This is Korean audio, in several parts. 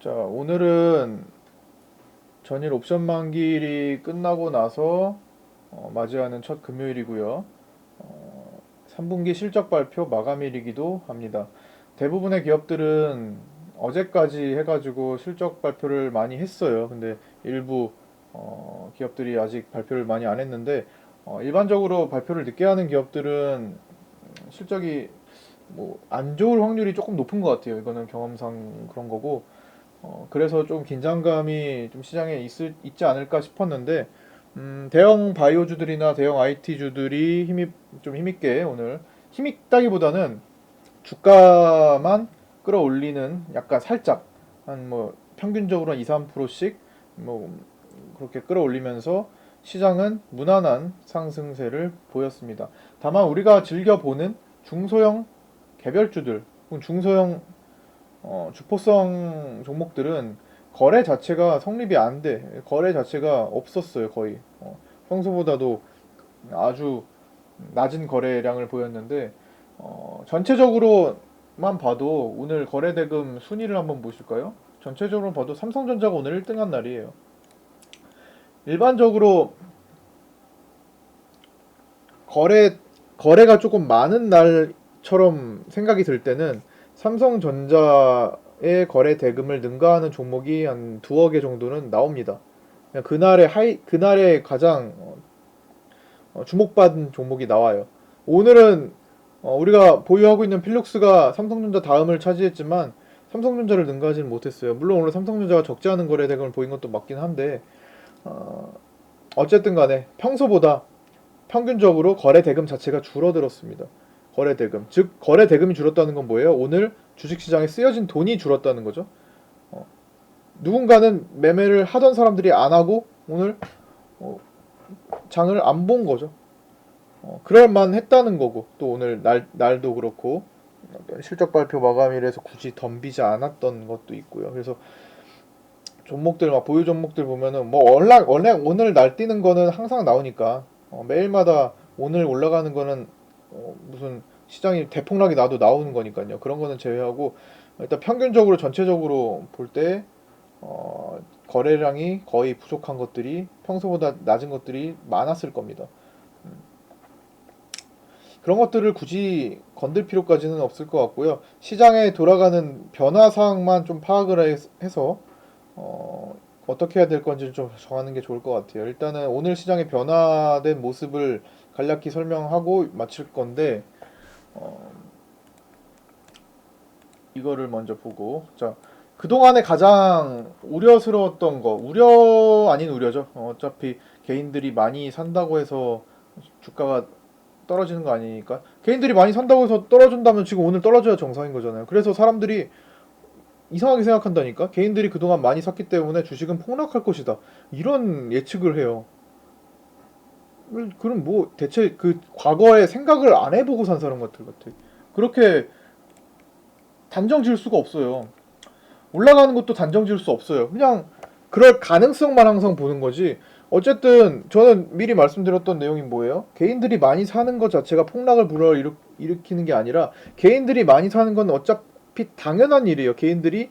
자, 오늘은 전일 옵션 만기일이 끝나고 나서 어, 맞이하는 첫 금요일이고요. 어, 3분기 실적 발표 마감일이기도 합니다. 대부분의 기업들은 어제까지 해가지고 실적 발표를 많이 했어요. 근데 일부 어, 기업들이 아직 발표를 많이 안 했는데 어, 일반적으로 발표를 늦게 하는 기업들은 실적이 뭐 안 좋을 확률이 조금 높은 것 같아요. 이거는 경험상 그런 거고. 어, 그래서 좀 긴장감이 좀 시장에 있을, 있지 않을까 싶었는데, 음, 대형 바이오주들이나 대형 IT주들이 힘이, 좀 힘있게 오늘, 힘있다기보다는 주가만 끌어올리는 약간 살짝, 한 뭐, 평균적으로 한 2, 3%씩, 뭐, 그렇게 끌어올리면서 시장은 무난한 상승세를 보였습니다. 다만 우리가 즐겨 보는 중소형 개별주들, 중소형 어, 주포성 종목들은 거래 자체가 성립이 안 돼. 거래 자체가 없었어요, 거의. 어, 평소보다도 아주 낮은 거래량을 보였는데, 어, 전체적으로만 봐도 오늘 거래 대금 순위를 한번 보실까요? 전체적으로 봐도 삼성전자가 오늘 1등한 날이에요. 일반적으로 거래 거래가 조금 많은 날처럼 생각이 들 때는 삼성전자의 거래 대금을 능가하는 종목이 한 두어 개 정도는 나옵니다. 그날의 하이 그날의 가장 어, 주목받은 종목이 나와요. 오늘은 어, 우리가 보유하고 있는 필룩스가 삼성전자 다음을 차지했지만 삼성전자를 능가하지는 못했어요. 물론 오늘 삼성전자가 적지 않은 거래 대금을 보인 것도 맞긴 한데 어, 어쨌든 간에 평소보다 평균적으로 거래 대금 자체가 줄어들었습니다. 거래 대금. 즉 거래 대금이 줄었다는 건 뭐예요? 오늘 주식 시장에 쓰여진 돈이 줄었다는 거죠. 어, 누군가는 매매를 하던 사람들이 안 하고 오늘 어, 장을 안 본 거죠. 어, 그럴만 했다는 거고 또 오늘 날 날도 그렇고 실적 발표 마감일에서 굳이 덤비지 않았던 것도 있고요. 그래서 종목들 막 보유 종목들 보면은 뭐 원래 원래 오늘 날뛰는 거는 항상 나오니까 어, 매일마다 오늘 올라가는 거는 어, 무슨 시장이 대폭락이 나도 나오는 거니까요. 그런 거는 제외하고 일단 평균적으로 전체적으로 볼때 어, 거래량이 거의 부족한 것들이 평소보다 낮은 것들이 많았을 겁니다. 음. 그런 것들을 굳이 건들 필요까지는 없을 것 같고요. 시장에 돌아가는 변화 사항만 좀 파악을 해- 해서 어, 어떻게 해야 될 건지 좀 정하는 게 좋을 것 같아요. 일단은 오늘 시장의 변화된 모습을 간략히 설명하고 마칠 건데 어, 이거를 먼저 보고 자 그동안에 가장 우려스러웠던 거 우려 아닌 우려죠. 어, 어차피 개인들이 많이 산다고 해서 주가가 떨어지는 거 아니니까 개인들이 많이 산다고 해서 떨어진다면 지금 오늘 떨어져야 정상인 거잖아요. 그래서 사람들이 이상하게 생각한다니까 개인들이 그동안 많이 샀기 때문에 주식은 폭락할 것이다 이런 예측을 해요. 그럼 뭐 대체 그 과거에 생각을 안 해보고 산 사람 같은 것 같아. 그렇게 단정 지을 수가 없어요. 올라가는 것도 단정 지을 수 없어요. 그냥 그럴 가능성만 항상 보는 거지. 어쨌든 저는 미리 말씀드렸던 내용이 뭐예요? 개인들이 많이 사는 것 자체가 폭락을 불어 일으, 일으키는 게 아니라 개인들이 많이 사는 건 어차피 당연한 일이에요. 개인들이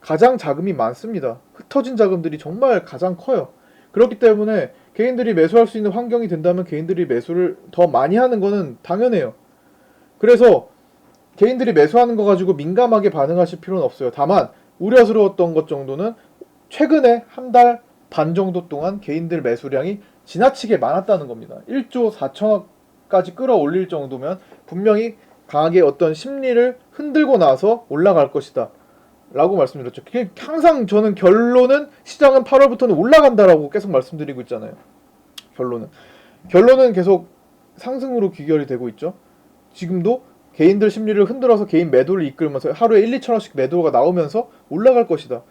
가장 자금이 많습니다. 흩어진 자금들이 정말 가장 커요. 그렇기 때문에 개인들이 매수할 수 있는 환경이 된다면 개인들이 매수를 더 많이 하는 거는 당연해요. 그래서 개인들이 매수하는 거 가지고 민감하게 반응하실 필요는 없어요. 다만 우려스러웠던 것 정도는 최근에 한 달 반 정도 동안 개인들 매수량이 지나치게 많았다는 겁니다. 1조 4천억까지 끌어올릴 정도면 분명히 강하게 어떤 심리를 흔들고 나서 올라갈 것이다. 라고 말씀드렸죠. 항상 저는 결론은 시장은 8월부터는 올라간다라고 계속 말씀드리고 있잖아요. 결론은. 결론은 계속 상승으로 귀결이 되고 있죠. 지금도 개인들 심리를 흔들어서 개인 매도를 이끌면서 하루에 1, 2천 원씩 매도가 나오면서 올라갈 것이다.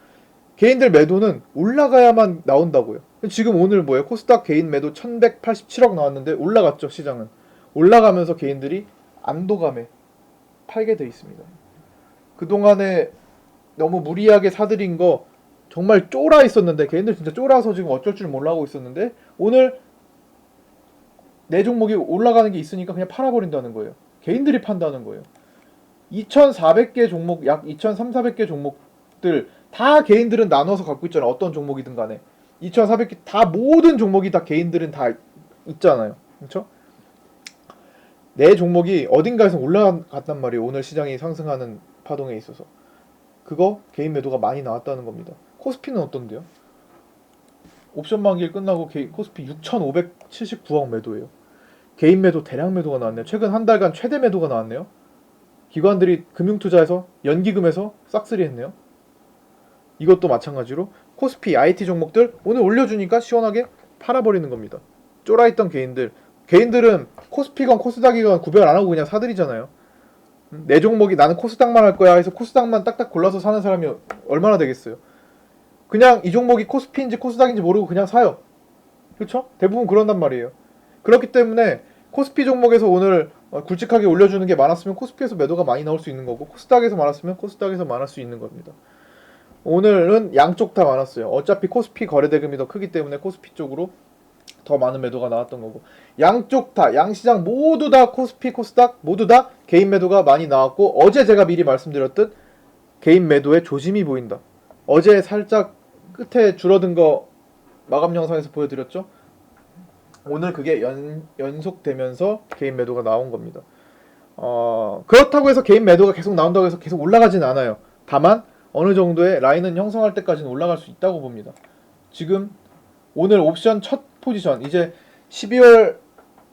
개인들 매도는 올라가야만 나온다고요. 지금 오늘 뭐예요? 코스닥 개인 매도 1187억 나왔는데 올라갔죠, 시장은. 올라가면서 개인들이 안도감에 팔게 돼 있습니다. 그동안에 너무 무리하게 사들인 거 정말 쫄아 있었는데 개인들 진짜 쫄아서 지금 어쩔 줄 몰라하고 있었는데 오늘 내 종목이 올라가는 게 있으니까 그냥 팔아버린다는 거예요. 개인들이 판다는 거예요. 2,400개 종목, 약 2,300, 400개 종목들 다 개인들은 나눠서 갖고 있잖아요. 어떤 종목이든 간에 2,400개 다 모든 종목이 다 개인들은 다 있잖아요. 그렇죠? 내 종목이 어딘가에서 올라갔단 말이에요. 오늘 시장이 상승하는 파동에 있어서 그거 개인 매도가 많이 나왔다는 겁니다. 코스피는 어떤데요? 옵션 만기일 끝나고 개- 코스피 6,579억 매도예요. 개인 매도 대량 매도가 나왔네요. 최근 한 달간 최대 매도가 나왔네요. 기관들이 금융 투자에서 연기금에서 싹쓸이 했네요. 이것도 마찬가지로 코스피 IT 종목들 오늘 올려주니까 시원하게 팔아버리는 겁니다. 쫄아있던 개인들 개인들은 코스피건 코스닥이건 구별 안 하고 그냥 사들이잖아요. 음, 내 종목이 나는 코스닥만 할 거야 해서 코스닥만 딱딱 골라서 사는 사람이 얼마나 되겠어요. 그냥 이 종목이 코스피인지 코스닥인지 모르고 그냥 사요. 그렇죠? 대부분 그런단 말이에요. 그렇기 때문에 코스피 종목에서 오늘 어, 굵직하게 올려주는 게 많았으면 코스피에서 매도가 많이 나올 수 있는 거고 코스닥에서 많았으면 코스닥에서 많을 수 있는 겁니다. 오늘은 양쪽 다 많았어요. 어차피 코스피 거래 대금이 더 크기 때문에 코스피 쪽으로 더 많은 매도가 나왔던 거고 양쪽 다 양시장 모두 다 코스피 코스닥 모두 다 개인 매도가 많이 나왔고 어제 제가 미리 말씀드렸듯 개인 매도에 조짐이 보인다. 어제 살짝 끝에 줄어든 거 마감 영상에서 보여드렸죠. 오늘 그게 연, 연속되면서 개인 매도가 나온 겁니다. 어, 그렇다고 해서 개인 매도가 계속 나온다고 해서 계속 올라가진 않아요. 다만 어느 정도의 라인은 형성할 때까지는 올라갈 수 있다고 봅니다. 지금 오늘 옵션 첫 포지션 이제 12월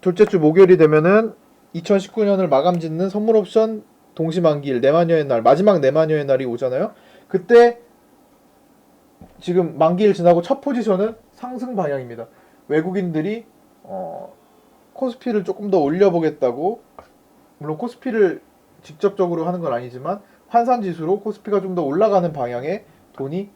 둘째 주 목요일이 되면은 2019년을 마감 짓는 선물 옵션 동시만기일 내마녀의 날 마지막 내마녀의 날이 오잖아요. 그때 지금 만기일 지나고 첫 포지션은 상승 방향입니다. 외국인들이 어, 코스피를 조금 더 올려보겠다고 물론 코스피를 직접적으로 하는 건 아니지만 환산 지수로 코스피가 좀 더 올라가는 방향에 돈이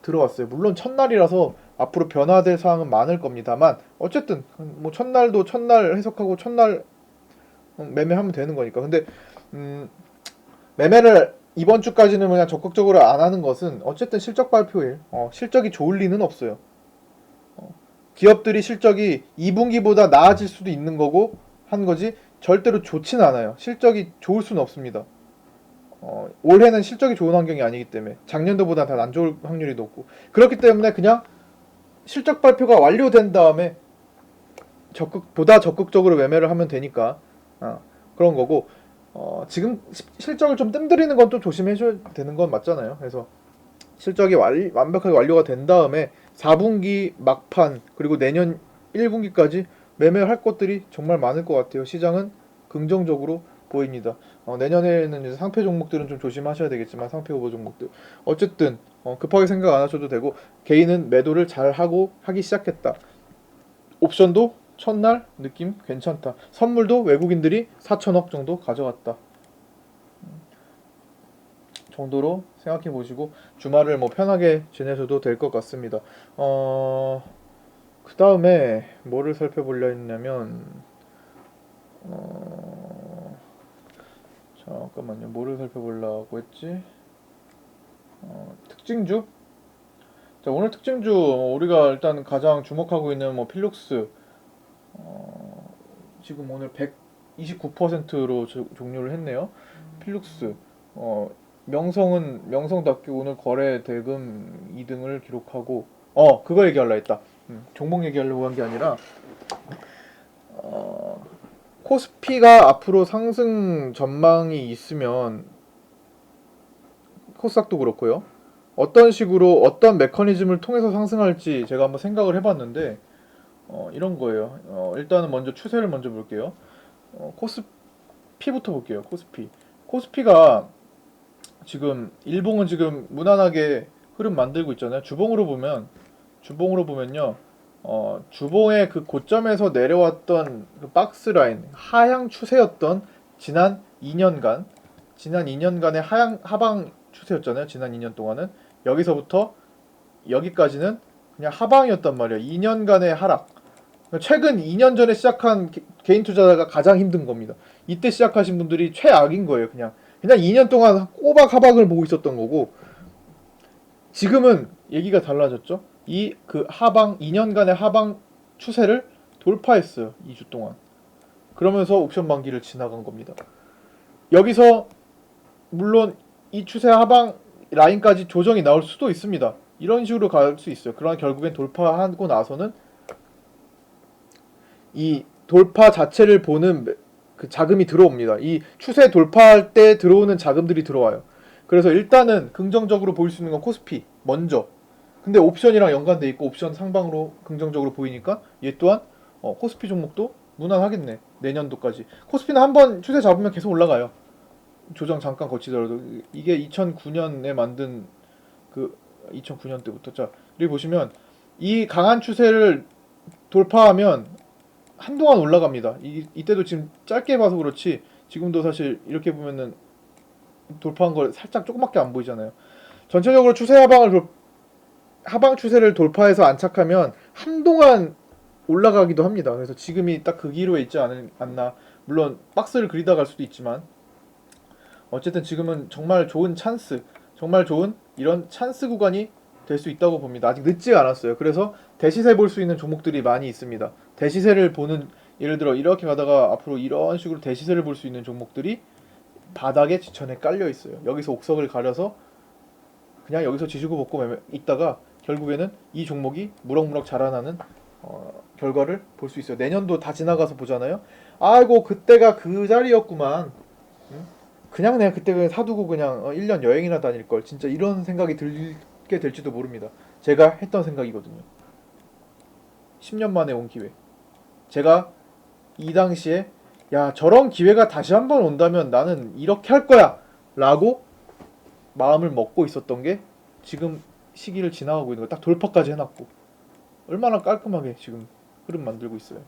들어왔어요. 물론 첫날이라서 앞으로 변화될 사항은 많을 겁니다만 어쨌든 뭐 첫날도 첫날 해석하고 첫날 음, 매매하면 되는 거니까. 근데 음, 매매를 이번 주까지는 그냥 적극적으로 안 하는 것은 어쨌든 실적 발표일 어, 실적이 좋을 리는 없어요. 어, 기업들이 실적이 2분기보다 나아질 수도 있는 거고 한 거지 절대로 좋진 않아요. 실적이 좋을 수는 없습니다. 어, 올해는 실적이 좋은 환경이 아니기 때문에 작년도보다 더안 좋을 확률이 높고 그렇기 때문에 그냥 실적 발표가 완료된 다음에 적극 보다 적극적으로 매매를 하면 되니까 어, 그런 거고 어, 지금 시- 실적을 좀 뜸들이는 건 또 조심해줘야 되는 건 맞잖아요. 그래서 실적이 완, 완벽하게 완료가 된 다음에 4분기 막판 그리고 내년 1분기까지 매매할 것들이 정말 많을 것 같아요. 시장은 긍정적으로 보입니다. 어, 내년에는 상표 종목들은 좀 조심하셔야 되겠지만 상표 후보 종목들 어쨌든 어, 급하게 생각 안 하셔도 되고 개인은 매도를 잘 하고 하기 시작했다. 옵션도 첫날 느낌 괜찮다. 선물도 외국인들이 4천억 정도 가져갔다. 음, 정도로 생각해 보시고 주말을 뭐 편하게 지내셔도 될 것 같습니다. 어, 그 다음에 뭐를 살펴보려 했냐면 어, 잠깐만요. 뭐를 살펴보려고 했지? 어, 특징주? 자, 오늘 특징주 어, 우리가 일단 가장 주목하고 있는 뭐 필룩스 어, 지금 오늘 129%로 종료를 했네요. 필룩스 어, 명성은 명성답게 오늘 거래 대금 2등을 기록하고 어 그거 얘기하려 했다. 음, 종목 얘기하려고 한 게 아니라 어, 코스피가 앞으로 상승 전망이 있으면 코스닥도 그렇고요. 어떤 식으로 어떤 메커니즘을 통해서 상승할지 제가 한번 생각을 해봤는데 어, 이런 거예요. 어, 일단은 먼저 추세를 먼저 볼게요. 어, 코스피부터 볼게요. 코스피. 코스피가 지금 일봉은 지금 무난하게 흐름 만들고 있잖아요. 주봉으로 보면 주봉으로 보면요. 어, 주봉의 그 고점에서 내려왔던 그 박스 라인 하향 추세였던 지난 2년간 지난 2년간의 하향 하방 추세였잖아요. 지난 2년 동안은 여기서부터 여기까지는 그냥 하방이었단 말이에요. 2년간의 하락. 최근 2년 전에 시작한 개- 개인 투자자가 가장 힘든 겁니다. 이때 시작하신 분들이 최악인 거예요. 그냥 그냥 2년 동안 꼬박 하방을 보고 있었던 거고 지금은 얘기가 달라졌죠. 이 그 하방 2년간의 하방 추세를 돌파했어요. 2주 동안. 그러면서 옵션 만기를 지나간 겁니다. 여기서 물론 이 추세 하방 라인까지 조정이 나올 수도 있습니다. 이런 식으로 갈 수 있어요. 그러나 결국엔 돌파하고 나서는 이 돌파 자체를 보는 매- 그 자금이 들어옵니다. 이 추세 돌파할 때 들어오는 자금들이 들어와요. 그래서 일단은 긍정적으로 보일 수 있는 건 코스피 먼저. 근데 옵션이랑 연관돼 있고 옵션 상방으로 긍정적으로 보이니까 얘 또한 어, 코스피 종목도 무난하겠네. 내년도까지. 코스피는 한번 추세 잡으면 계속 올라가요. 조정 잠깐 거치더라도 이게 2009년에 만든 그 2009년 때부터 자 여기 보시면 이 강한 추세를 돌파하면 한동안 올라갑니다. 이, 이때도 지금 짧게 봐서 그렇지 지금도 사실 이렇게 보면은 돌파한 걸 살짝 조그맣게 안 보이잖아요. 전체적으로 추세 하방을 돌, 하방 추세를 돌파해서 안착하면 한동안 올라가기도 합니다. 그래서 지금이 딱 그 기로에 있지 않, 않나. 물론 박스를 그리다 갈 수도 있지만 어쨌든 지금은 정말 좋은 찬스, 정말 좋은 이런 찬스 구간이 될 수 있다고 봅니다. 아직 늦지 않았어요. 그래서 대시세 볼 수 있는 종목들이 많이 있습니다. 대시세를 보는 예를 들어 이렇게 가다가 앞으로 이런 식으로 대시세를 볼 수 있는 종목들이 바닥에 지천에 깔려 있어요. 여기서 옥석을 가려서 그냥 여기서 지지고 매매- 있다가 결국에는 이 종목이 무럭무럭 자라나는 어, 결과를 볼 수 있어요. 내년도 다 지나가서 보잖아요. 아이고 그때가 그 자리였구만. 응? 그냥 내가 그때 그냥 사두고 그냥 어, 1년 여행이나 다닐 걸. 진짜 이런 생각이 들게 될지도 모릅니다. 제가 했던 생각이거든요. 10년 만에 온 기회. 제가 이 당시에 야 저런 기회가 다시 한번 온다면 나는 이렇게 할 거야 라고 마음을 먹고 있었던 게 지금 시기를 지나가고 있는 거딱 돌파까지 해놨고 얼마나 깔끔하게 지금 흐름 만들고 있어요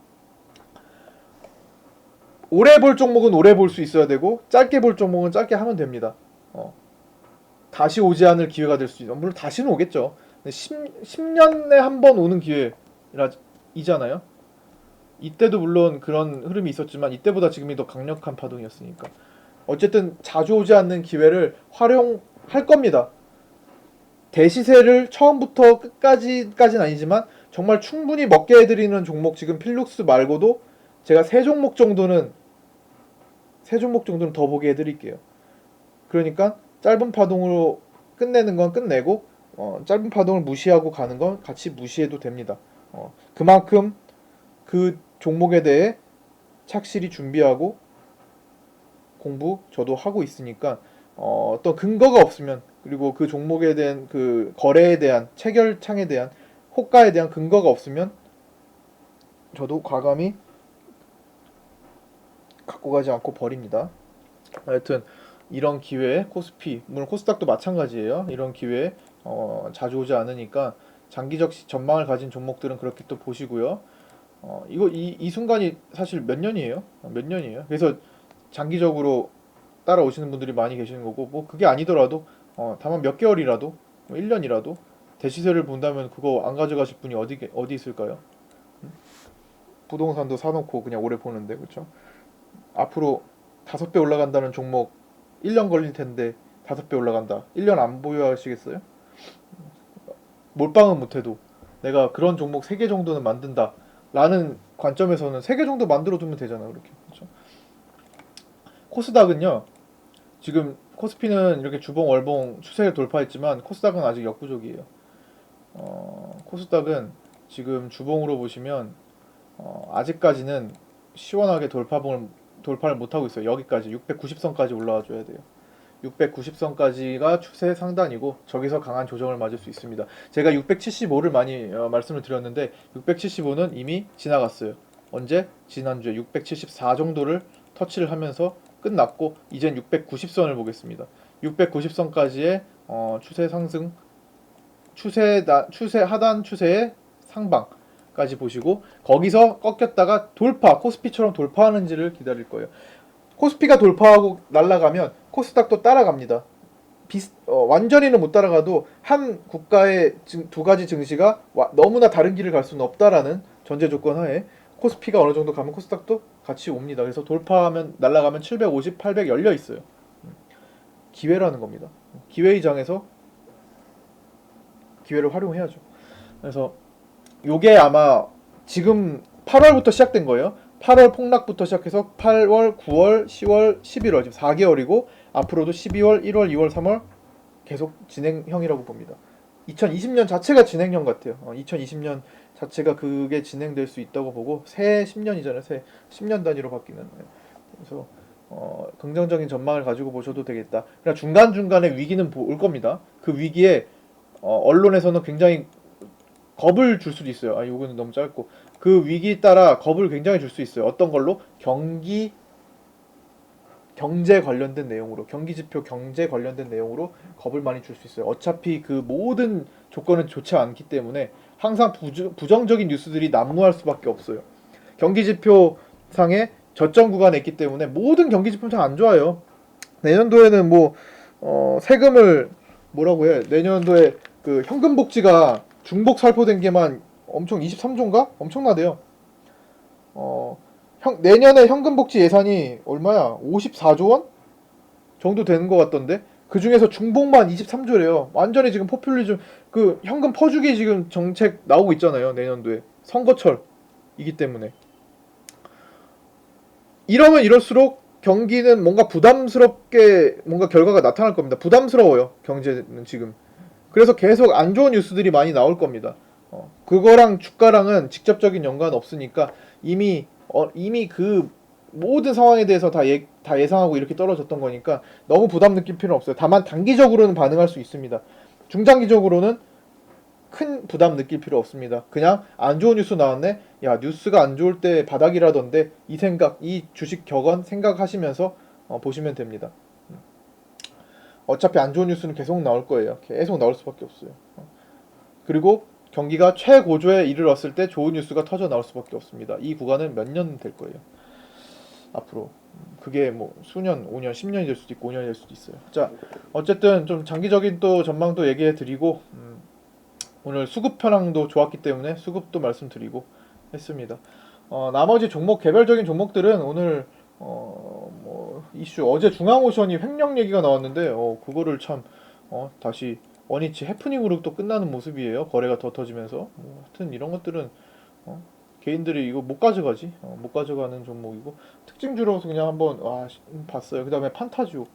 오래 볼 종목은 오래 볼 수 있어야 되고 짧게 볼 종목은 짧게 하면 됩니다 어. 다시 오지 않을 기회가 될 수 있어 물론 다시는 오겠죠 10, 10년에 한 번 오는 기회이잖아요 이때도 물론 그런 흐름이 있었지만 이때보다 지금이 더 강력한 파동이었으니까 어쨌든 자주 오지 않는 기회를 활용할 겁니다. 대시세를 처음부터 끝까지까지는 아니지만 정말 충분히 먹게 해드리는 종목 지금 필룩스 말고도 제가 세 종목 정도는 세 종목 정도는 더 보게 해드릴게요. 그러니까 짧은 파동으로 끝내는 건 끝내고 어, 짧은 파동을 무시하고 가는 건 같이 무시해도 됩니다. 어, 그만큼 그 종목에 대해 착실히 준비하고 공부 저도 하고 있으니까 어, 어떤 근거가 없으면 그리고 그 종목에 대한 그 거래에 대한 체결창에 대한 호가에 대한 근거가 없으면 저도 과감히 갖고 가지 않고 버립니다. 하여튼 이런 기회에 코스피 물론 코스닥도 마찬가지예요. 이런 기회에 어, 자주 오지 않으니까 장기적 시- 전망을 가진 종목들은 그렇게 또 보시고요. 어, 이거 이, 이 순간이 사실 몇 년이에요? 어, 몇 년이에요? 그래서 장기적으로 따라오시는 분들이 많이 계시는 거고 뭐 그게 아니더라도 어, 다만 몇 개월이라도 뭐 1년이라도 대시세를 본다면 그거 안 가져가실 분이 어디 계- 어디 있을까요? 음? 부동산도 사놓고 그냥 오래 보는데 그렇죠? 앞으로 다섯 배 올라간다는 종목 1년 걸릴 텐데 다섯 배 올라간다. 1년 안 보유하시겠어요? 몰빵은 못해도 내가 그런 종목 3개 정도는 만든다. 라는 관점에서는 3개 정도 만들어 두면 되잖아요. 그렇게. 그렇죠? 코스닥은요. 지금 코스피는 이렇게 주봉 월봉 추세를 돌파했지만 코스닥은 아직 역부족이에요. 어, 코스닥은 지금 주봉으로 보시면 어, 아직까지는 시원하게 돌파봉을 돌파를 못 하고 있어요. 여기까지 690선까지 올라와 줘야 돼요. 690선까지가 추세 상단이고 저기서 강한 조정을 맞을 수 있습니다. 제가 675를 많이 어, 말씀을 드렸는데 675는 이미 지나갔어요. 언제? 지난주에 674 정도를 터치를 하면서 끝났고 이젠 690선을 보겠습니다. 690선까지의 어, 추세 상승 추세 추세 하단 추세의 상방 까지 보시고 거기서 꺾였다가 돌파 코스피처럼 돌파하는지를 기다릴 거예요. 코스피가 돌파하고 날아가면 코스닥도 따라갑니다. 비슷, 어, 완전히는 못 따라가도 한 국가의 증- 두 가지 증시가 와- 너무나 다른 길을 갈 수는 없다라는 전제 조건 하에 코스피가 어느 정도 가면 코스닥도 같이 옵니다. 그래서 돌파하면 날아가면 750, 800 열려 있어요. 음. 기회라는 겁니다. 기회의 장에서 기회를 활용해야죠. 그래서 요게 아마 지금 8월부터 시작된 거예요. 8월 폭락부터 시작해서 8월, 9월, 10월, 11월 지금 4개월이고 앞으로도 12월, 1월, 2월, 3월 계속 진행형이라고 봅니다. 2020년 자체가 진행형 같아요. 어, 2020년 자체가 그게 진행될 수 있다고 보고 새 10년이잖아요. 새 10년 단위로 바뀌는. 네. 그래서 어, 긍정적인 전망을 가지고 보셔도 되겠다. 그냥 중간 중간에 위기는 보- 올 겁니다. 그 위기에 어, 언론에서는 굉장히 겁을 줄 수도 있어요. 아, 요거는 너무 짧고 그 위기 따라 겁을 굉장히 줄 수 있어요. 어떤 걸로 경기 경제 관련된 내용으로 경기 지표 경제 관련된 내용으로 겁을 많이 줄 수 있어요. 어차피 그 모든 조건은 좋지 않기 때문에 항상 부주, 부정적인 뉴스들이 난무할 수밖에 없어요. 경기 지표 상에 저점 구간에 있기 때문에 모든 경기 지표 잘안 좋아요. 내년도에는 뭐 어, 세금을 뭐라고 해? 내년도에 그 현금 복지가 중복 살포된 게만 엄청 23조인가? 엄청나대요. 어, 형, 내년에 현금 복지 예산이 얼마야? 54조 원 정도 되는 것 같던데 그 중에서 중복만 23조래요. 완전히 지금 포퓰리즘 그 현금 퍼주기 지금 정책 나오고 있잖아요. 내년도에 선거철이기 때문에 이러면 이럴수록 경기는 뭔가 부담스럽게 뭔가 결과가 나타날 겁니다. 부담스러워요. 경제는 지금. 그래서 계속 안 좋은 뉴스들이 많이 나올 겁니다. 어, 그거랑 주가랑은 직접적인 연관 없으니까 이미 어, 이미 그 모든 상황에 대해서 다, 예, 다 예상하고 이렇게 떨어졌던 거니까 너무 부담 느낄 필요는 없어요. 다만 단기적으로는 반응할 수 있습니다. 중장기적으로는 큰 부담 느낄 필요 없습니다. 그냥 안 좋은 뉴스 나왔네. 야 뉴스가 안 좋을 때 바닥이라던데 이 생각, 이 주식 격언 생각하시면서 어, 보시면 됩니다. 음. 어차피 안 좋은 뉴스는 계속 나올 거예요. 계속 나올 수밖에 없어요. 어. 그리고 경기가 최고조에 이르렀을 때 좋은 뉴스가 터져 나올 수밖에 없습니다. 이 구간은 몇 년 될 거예요. 앞으로 음, 그게 뭐 수년, 5년, 10년이 될 수도 있고 5년이 될 수도 있어요. 자, 어쨌든 좀 장기적인 또 전망도 얘기해 드리고 음, 오늘 수급 현황도 좋았기 때문에 수급도 말씀드리고 했습니다. 어, 나머지 종목 개별적인 종목들은 오늘 어, 뭐 이슈 어제 중앙오션이 횡령 얘기가 나왔는데 어, 그거를 참 어, 다시 원위치 해프닝으로 또 끝나는 모습이에요. 거래가 더 터지면서 뭐, 하여튼 이런 것들은 어, 개인들이 이거 못 가져가지 어, 못 가져가는 종목이고 특징 주로서 그냥 한번 와 씨, 음, 봤어요. 그 다음에 판타지오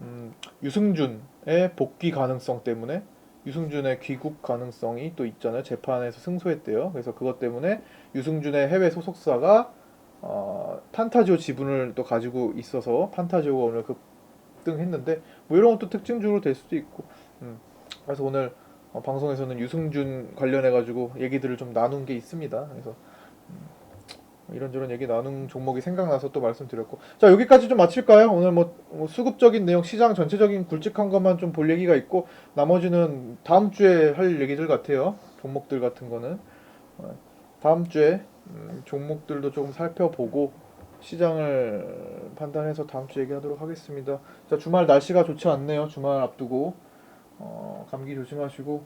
음, 유승준의 복귀 가능성 때문에 유승준의 귀국 가능성이 또 있잖아요. 재판에서 승소했대요. 그래서 그것 때문에 유승준의 해외 소속사가 어, 판타지오 지분을 또 가지고 있어서 판타지오가 오늘 급등했는데 뭐 이런 것도 특징주로 될 수도 있고 음, 그래서 오늘 어, 방송에서는 유승준 관련해 가지고 얘기들을 좀 나눈 게 있습니다. 그래서 음, 이런저런 얘기 나눈 종목이 생각나서 또 말씀드렸고 자 여기까지 좀 마칠까요? 오늘 뭐, 뭐 수급적인 내용 시장 전체적인 굵직한 것만 좀 볼 얘기가 있고 나머지는 다음 주에 할 얘기들 같아요. 종목들 같은 거는 어, 다음 주에 음, 종목들도 조금 살펴보고 시장을 판단해서 다음 주 얘기하도록 하겠습니다. 자 주말 날씨가 좋지 않네요. 주말 앞두고 어, 감기 조심하시고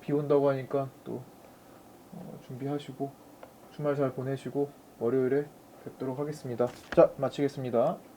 비 온다고 하니까 또 어, 준비하시고 주말 잘 보내시고 월요일에 뵙도록 하겠습니다. 자 마치겠습니다.